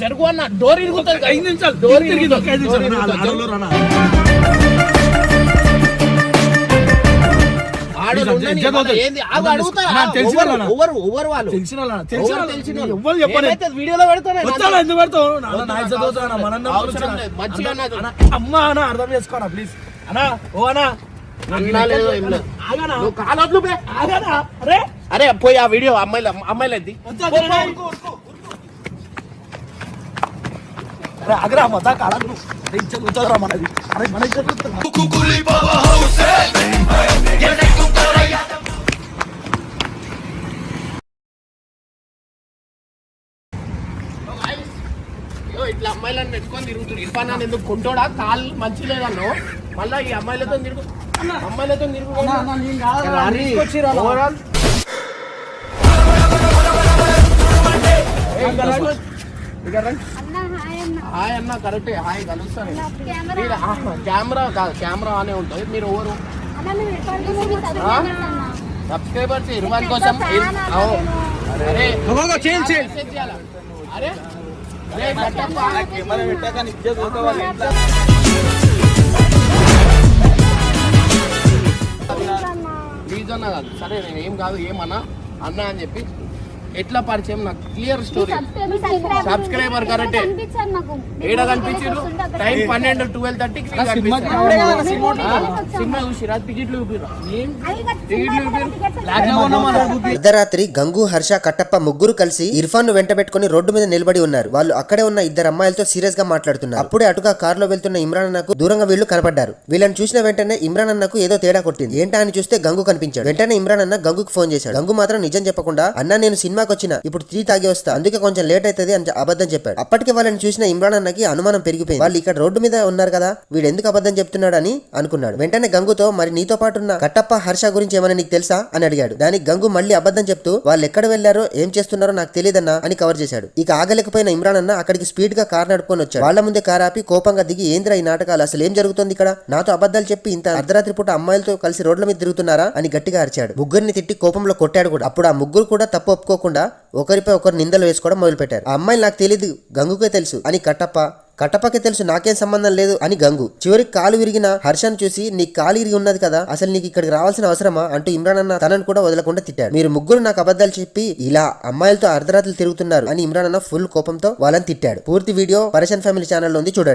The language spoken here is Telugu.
జరుగు అన్న. డోర్ ఇరుగుతుంది. ఐదు నిమిషాలు డోర్ వీడియోలో అమ్మా అన్న అర్థం ప్లీజ్ ఓ. ఆగనా? అరే? పోయి ఆ వీడియో అమ్మాయిల అమ్మాయిలది. అరే, ఊరుకో, ఊరుకో, ఊరుకో. అరే ఇజ్జత్ ఉంటుందిరా మనది. అరే మన ఇజ్జత్ ఇట్లా అమ్మాయిలను పెట్టుకొని తిరుగుతుంది ఇర్ఫాన్ ఎందుకు కొంటోడా? కాళ్ళు మంచి లేదన్నో. మళ్ళా ఈ అమ్మాయిలతో తిరుగు. అమ్మాయిలతో తిరుగు హాయ్ అన్న. కరెక్టే. హాయ్ కలుస్తాను. కెమెరా. మీరు కెమెరా కాదు కెమెరా అనే ఉంటుంది. మీరు ఎవరు? సబ్స్క్రైబర్స్ అన్న? సబ్స్క్రైబర్స్ ఇర్ఫాన్ కోసం. అరే? అరే ప్లీజ్ అన్న కాదు. సరే నేను ఏం కాదు ఏమన్నా? అన్న అని చెప్పి ఎట్లా పరిచయం? నాకు క్లియర్ స్టోరీ సబ్స్క్రైబర్ సబ్స్క్రైబర్ కరెక్టే. ఏడ కనిపించారు టైం పన్నెండు ట్వెల్వ్ థర్టీకి కదా, సినిమా సినిమా చూసిరా? టికెట్లు సినిమా. అర్ధరాత్రి గంగు హర్ష కట్టప్ప ముగ్గురు కలిసి ఇర్ఫాన్ను వెంట పెట్టుకుని రోడ్డు మీద నిలబడి ఉన్నారు. వాళ్ళు అక్కడే ఉన్న ఇద్దరు అమ్మాయిలతో సీరియస్గా మాట్లాడుతున్నారు. అప్పుడే అటుగా కారులో వెళ్తున్న ఇమ్రాన్ అన్నకు దూరంగా వీళ్ళు కనపడ్డారు. వీళ్ళని చూసిన వెంటనే ఇమ్రాన్ అన్నకు ఏదో తేడా కొట్టింది. ఏంటా అని చూస్తే గంగు కనిపించాడు. వెంటనే ఇమ్రాన్ అన్న గంగుకు ఫోన్ చేశాడు. గంగు మాత్రం నిజం చెప్పకుండా అన్న నేను సినిమాకి వచ్చిన ఇప్పుడు టీ తాగి వస్తా అందుకే కొంచెం లేట్ అవుతుంది అని అబద్ధం చెప్పాడు. అప్పటికే వాళ్ళని చూసిన ఇమ్రాన్ అన్నకి అనుమానం పెరిగిపోయింది. వాళ్ళు ఇక్కడ రోడ్డు మీద ఉన్నారు కదా వీడు ఎందుకు అబద్ధం చెప్తున్నాడు అని అనుకున్నాడు. వెంటనే గంగుతో మరి నీతో పాటు ఉన్న కట్టప్ప హర్ష గురించి ఏమైనా నీకు తెలుసా? అని అడిగాడు. దానికి గంగు మళ్ళీ అబద్ధం చెప్తూ వాళ్ళు ఎక్కడ వెళ్ళారో ఏం చేస్తున్నారో నాకు తెలియదన్నా అని కవర్ చేశాడు. ఇక ఆగలేకపోయిన ఇమ్రాన్ అన్న అక్కడికి స్పీడ్గా కార్ నడుపుకొని వచ్చాడు. వాళ్ళ ముందే కార్ ఆపి కోపంగా దిగి ఏంద్రా ఈ నాటకాలు అసలు ఏం జరుగుతుంది ఇక్కడ? నాతో అబద్ధాలు చెప్పి ఇంత అర్ధరాత్రి పూట అమ్మాయిలతో కలిసి రోడ్ల మీద తిరుగుతున్నారా? అని గట్టిగా అరిచాడు. ముగ్గురిని తిట్టి కోపంలో కొట్టాడు కూడా. అప్పుడు ఆ ముగ్గురు కూడా తప్పు ఒప్పుకోకుండా ఒకరిపై ఒకరు నిందలు వేసుకోవడం మొదలు పెట్టారు ఆ అమ్మాయిలు నాకు తెలియదు గంగుకే తెలుసు అని కట్టప్ప. కట్టప్పకి తెలుసు నాకేం సంబంధం లేదు అని గంగు. చివరికి కాలు విరిగిన హర్షను చూసి నీ కాలు విరిగి ఉన్నది కదా అసలు నీకు ఇక్కడికి రావాల్సిన అవసరమా అంటూ ఇమ్రాన్ అన్న తనను కూడా వదలకుండా తిట్టాడు. మీరు ముగ్గురు నాకు అబద్ధాలు చెప్పి ఇలా అమ్మాయిలతో అర్ధరాత్రులు తిరుగుతున్నారు అని ఇమ్రాన్ అన్న ఫుల్ కోపంతో వాళ్ళని తిట్టాడు. పూర్తి వీడియో పరేషన్ ఫ్యామిలీ ఛానల్లో ఉంది చూడండి.